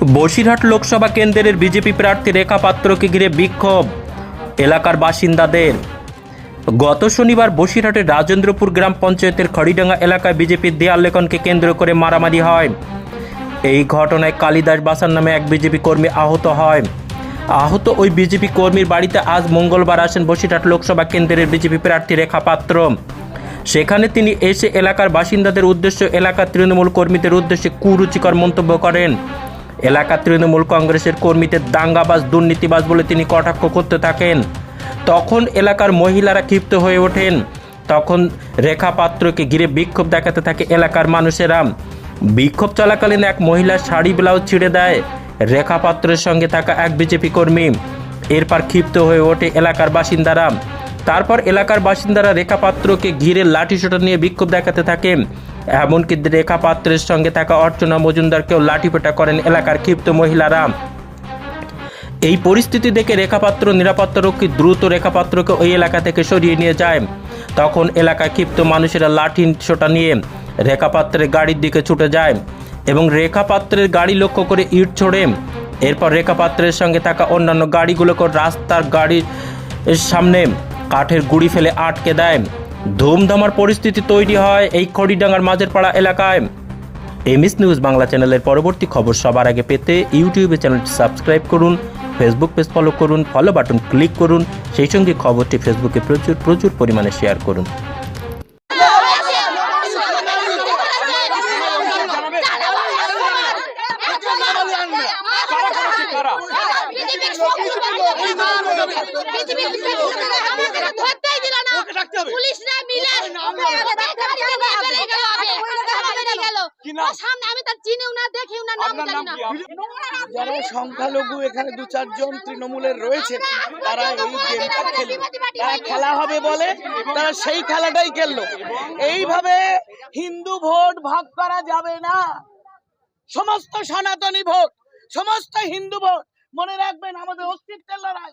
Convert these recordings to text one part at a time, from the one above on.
বসিরহাট লোকসভা কেন্দ্রের বিজেপি প্রার্থী রেখা পাত্রকে ঘিরে বিক্ষোভ এলাকার বাসিন্দাদের। গত শনিবার বসিরহাটের রাজেন্দ্রপুর গ্রাম পঞ্চায়েতের খড়িডাঙ্গা এলাকায় বিজেপির দেয়াল লেখনকে কেন্দ্র করে মারামারি হয়। এই ঘটনায় কালিদাস বাসার নামে এক বিজেপি কর্মী আহত হয়। আহত ওই বিজেপি কর্মীর বাড়িতে আজ মঙ্গলবার আসেন বসিরহাট লোকসভা কেন্দ্রের বিজেপি প্রার্থী রেখা পাত্র। সেখানে তিনি এসে এলাকার বাসিন্দাদের উদ্দেশ্য, এলাকার তৃণমূল কর্মীদের উদ্দেশ্যে কুরুচিকর মন্তব্য করেন। এলাকার তৃণমূল কংগ্রেসের কর্মীদের দাঙ্গাবাজ, দুর্নীতিবাজ বলে তিনি কটাক্ষ করতে থাকেন। তখন এলাকার মহিলারা ক্ষিপ্ত হয়ে ওঠেন। তখন রেখা পাত্রকে ঘিরে বিক্ষোভ দেখাতে থাকে এলাকার মানুষেরা। বিক্ষোভ চলাকালীন এক মহিলার শাড়ি, ব্লাউজ ছিঁড়ে দেয়। রেখা পাত্রের সঙ্গে থাকা এক বিজেপি কর্মী এরপর ক্ষিপ্ত হয়ে ওঠে এলাকার বাসিন্দারা। তারপর এলাকার বাসিন্দারা রেখা পাত্রকে ঘিরে লাঠিসোঁটা নিয়ে বিক্ষোভ দেখাতে থাকে। এমনকি রেখা পাত্রের সঙ্গে থাকা অর্চনা মজুমদারকেও লাঠিপেটা করেন এলাকার ক্ষিপ্ত মহিলারা। এই পরিস্থিতি দেখে রেখাপাত্র নিরাপত্তারক্ষী দ্রুত রেখাপাত্রকে ওই এলাকা থেকে সরিয়ে নিয়ে যায়। তখন এলাকায় ক্ষিপ্ত মানুষেরা লাঠি ছোটা নিয়ে রেখাপাত্রের গাড়ির দিকে ছুটে যায় এবং রেখাপাত্রের গাড়ি লক্ষ্য করে ইট ছোড়ে। এরপর রেখাপাত্রের সঙ্গে থাকা অন্যান্য গাড়িগুলোকে রাস্তার গাড়ির সামনে কাঠের গুড়ি ফেলে আটকে দেয়। ধুমধামার পরিস্থিতি তৈরি হয় এই খড়িডাঙ্গার মাঝের পাড়া এলাকায় এমএস নিউজ বাংলা চ্যানেলের পরবর্তী খবর সবার আগে পেতে ইউটিউবে চ্যানেলটি সাবস্ক্রাইব করুন, ফেসবুক পেজ ফলো করুন ফলো বাটন ক্লিক করুন, সেই সঙ্গে খবরটি ফেসবুকে প্রচুর প্রচুর পরিমাণে শেয়ার করুন। পুলিশরা মিলে সামনে আমি তার চিনিও না দেখিও না নাম জানি না। যারা সংখ্যালঘু এখানে দু চারজন তৃণমূলের রয়েছে তারা এই গেমটা খেলবে। তারা খেলা হবে বলে তারা সেই খেলাটাই খেললো। এইভাবে হিন্দু ভোট ভাগ করা যাবে না। সমস্ত সনাতনী ভোট সমস্ত হিন্দু ভোট। মনে রাখবেন আমাদের অস্তিত্বের লড়াই।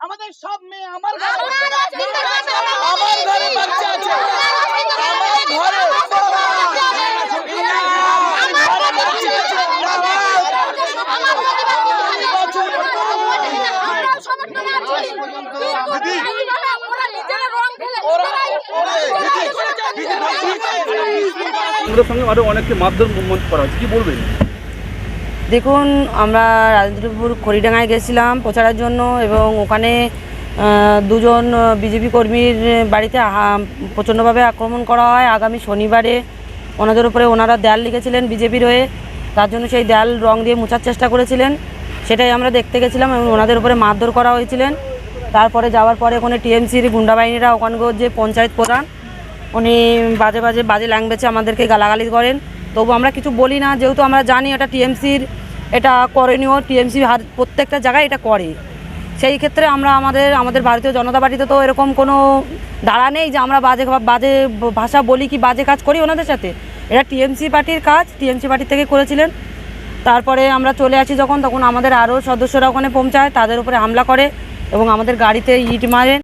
আমাদের সব মেয়ে আমার ঘরে বাচ্চা আছে আমার ঘরে আমার ঘরে বাচ্চা আছে আমাদের সঙ্গে আরও অনেককে মারধর করা হচ্ছে কি বলবেন? দেখুন আমরা রাজেন্দ্রপুর খড়িডাঙ্গায় গেছিলাম প্রচারের জন্য এবং ওখানে দুজন বিজেপি কর্মীর বাড়িতে প্রচণ্ডভাবে আক্রমণ করা হয়। আগামী শনিবারে ওনাদের উপরে ওনারা দেয়াল লিখেছিলেন বিজেপির হয়ে। তার জন্য সেই দেয়াল রং দিয়ে মোছার চেষ্টা করেছিলেন। সেটাই আমরা দেখতে গেছিলাম এবং ওনাদের উপরে মারধর করা হয়েছিলেন। তারপরে যাওয়ার পরে ওখানে টিএমসির গুন্ডা বাহিনীরা ওখানকার যে পঞ্চায়েত প্রধান, উনি বাজে বাজে বাজে ল্যাঙ্গুয়েজে আমাদেরকে গালাগালি করেন। তবু আমরা কিছু বলি না, যেহেতু আমরা জানি এটা টিএমসির, এটা করণীয়, টিএমসি প্রত্যেকটা জায়গায় এটা করে। সেই ক্ষেত্রে আমরা আমাদের আমাদের ভারতীয় জনতা পার্টিতে তো এরকম কোনো দাঁড়া নেই যে আমরা বাজে বাজে ভাষা বলি কি বাজে কাজ করি ওনাদের সাথে। এটা টিএমসি পার্টির কাজ, টিএমসি পার্টির থেকে করেছিলেন। তারপরে আমরা চলে আসি যখন, তখন আমাদের আরও সদস্যরা ওখানে পৌঁছায়, তাদের উপরে হামলা করে। এবং আমাদের গাড়িতে ইট মারে